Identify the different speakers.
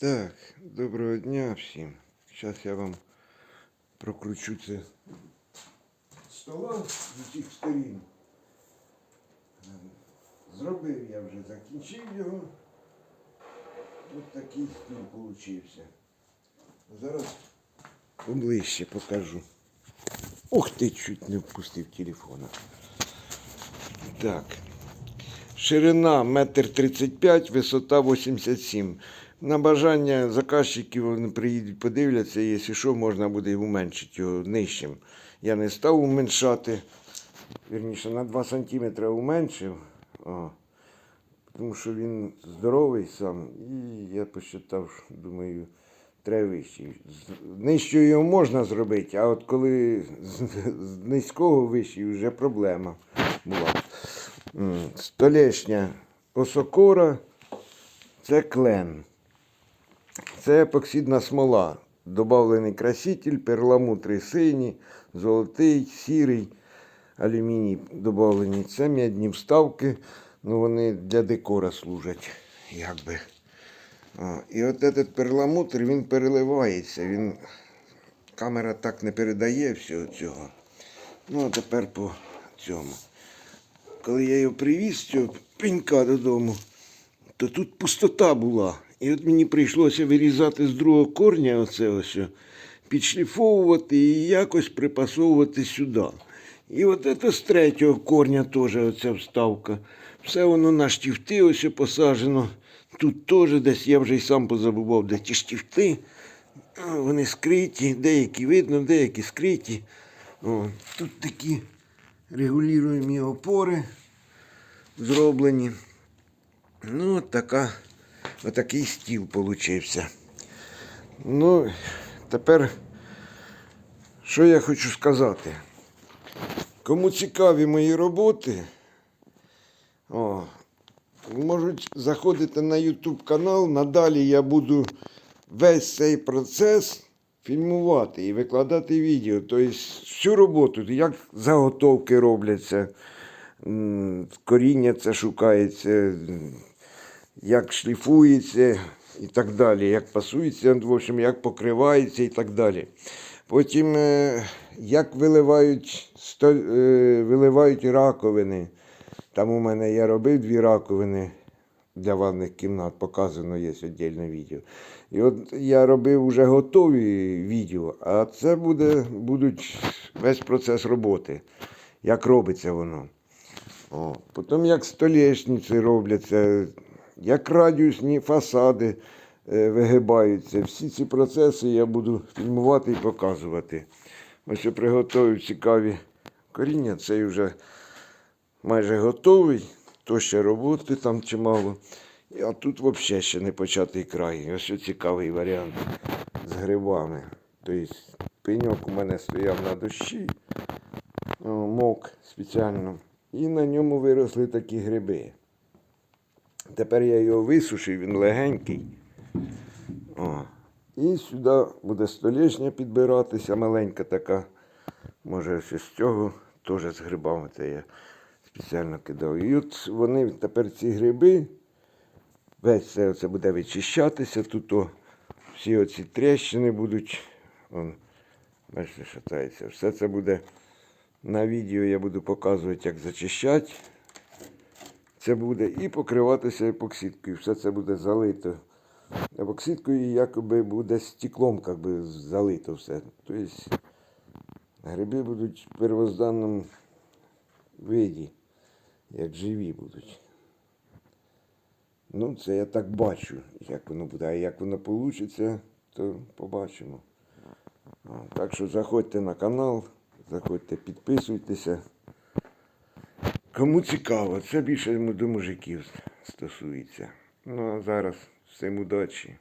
Speaker 1: Так, доброго дня всім. Зараз я вам прокручу це стола з усіх сторін. Зробив я вже, закінчив його. Ось такий стіл получився. Зараз поближче покажу. Ух ти, чуть не впустив телефона. Так. Ширина 1,35 м, висота 87 На бажання заказчиків вони приїдуть, подивляться, якщо що, можна буде уменшити його нижчим. Я не став уменшати. Вірніше, на 2 см уменшив. О, тому що він здоровий сам. І я посчитав, думаю, треба вищий. З- його можна зробити, а от коли з, низького вищий вже проблема була. Столешня осокора це клен. Це епоксидна смола. Добавлений краситель, перламутри синій, золотий, сірий, алюміній додавлені. Це м'ядні вставки, ну вони для декора служать. Якби. А, і от этот перламутр він переливається. Він... Камера так не передає всього цього. Ну, а тепер по цьому коли я його привіз, цього пенька додому, то тут пустота була. І от мені прийшлося вирізати з другого корня оце ось, підшліфовувати і якось припасовувати сюди. І от це з третього корня теж оця вставка. Все воно на штифти ось посаджено. Тут теж десь я вже й сам позабував, де ті штифти. А, Вони скриті, деякі видно, деякі скриті. О, тут такі регулюємі опори зроблені. Ну, от така, отакий стіл получився. Ну, тепер, що я хочу сказати? Кому цікаві мої роботи, о, можуть заходити на YouTube канал. Надалі я буду весь цей процес фільмувати і викладати відео. Тобто всю роботу, як заготовки робляться, коріння це шукається, як шліфується і так далі, як пасується, в общем, як покривається і так далі. Потім е, як виливають, е, виливають раковини. Там у мене я робив дві раковини для ванних кімнат, показано є віддільне відео. І от я робив вже готові відео, а це буде, будуть весь процес роботи, як робиться воно. О, потім як столешниці робляться, як радіусні фасади е, вигибаються. Всі ці процеси я буду фільмувати і показувати. Ось я приготую цікаві коріння, цей вже майже готовий, то ще роботи там чимало. А тут взагалі ще не початий край. Ось цікавий варіант з грибами. Тобто пеньок у мене стояв на дощі, мок спеціально. І на ньому виросли такі гриби. Тепер я його висушив, він легенький. О. І сюди буде столешня підбиратися, маленька така. Може, ще з цього теж з грибами це я спеціально кидав. І от вони тепер ці гриби, весь це оце буде вичищатися. Тут о, всі оці тріщини будуть. Вон, бачите, шатається. Все це буде на відео, я буду показувати, як зачищати. Це буде і покриватися епоксидкою. Все це буде залито епоксидкою якоби буде стеклом как би, залито все. Тобто гриби будуть в первозданному виді, як живі будуть. Ну, це я так бачу, як воно буде. А як воно вийде, то побачимо. Так що заходьте на канал, заходьте, підписуйтеся. Кому цікаво, це більше до мужиків стосується. Ну а зараз всім удачі.